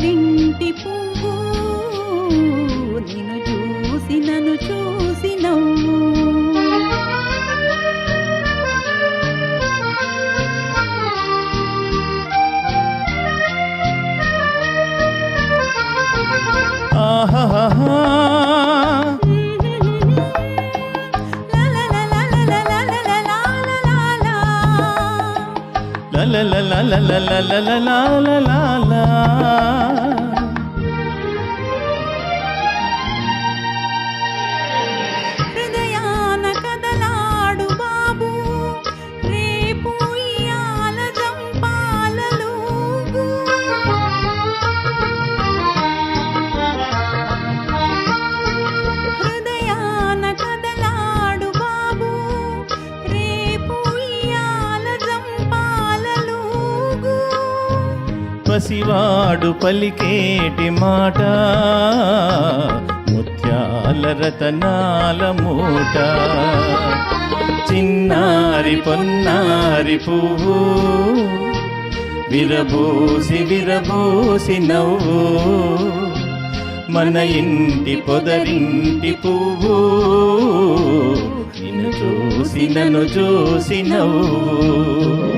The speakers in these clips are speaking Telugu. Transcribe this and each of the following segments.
పొదరింటి పువ్వు నిన్ను చూసి నన్ను చూసి నవ్వు ఆహాహా లా లా లా లా లా లా లా లా లా పసివాడు పలికేటి మాట? ముత్యాల రతనాల మూట. చిన్నారి పొన్నారి పువ్వు. విరబూసి విరబూసి నవ్వు. మన ఇంటి పొదరింటి పువ్వు. నిన్ను చూసి నన్ను చూసి నవ్వు.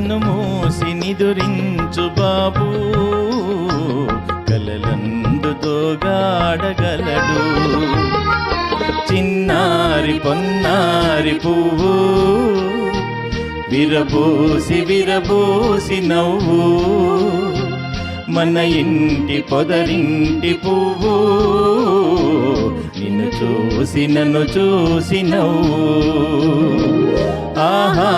కళ్ళను మూసి నిదురించు బాబు. కలలందుతో గాడగలడు చిన్నారి పొన్నారి పువ్వు. విరబూసి విరబూసి నవ్వు. మన ఇంటి పొదరింటి పువ్వు. చూసి నన్ను చూసి నవ్వు ఆహా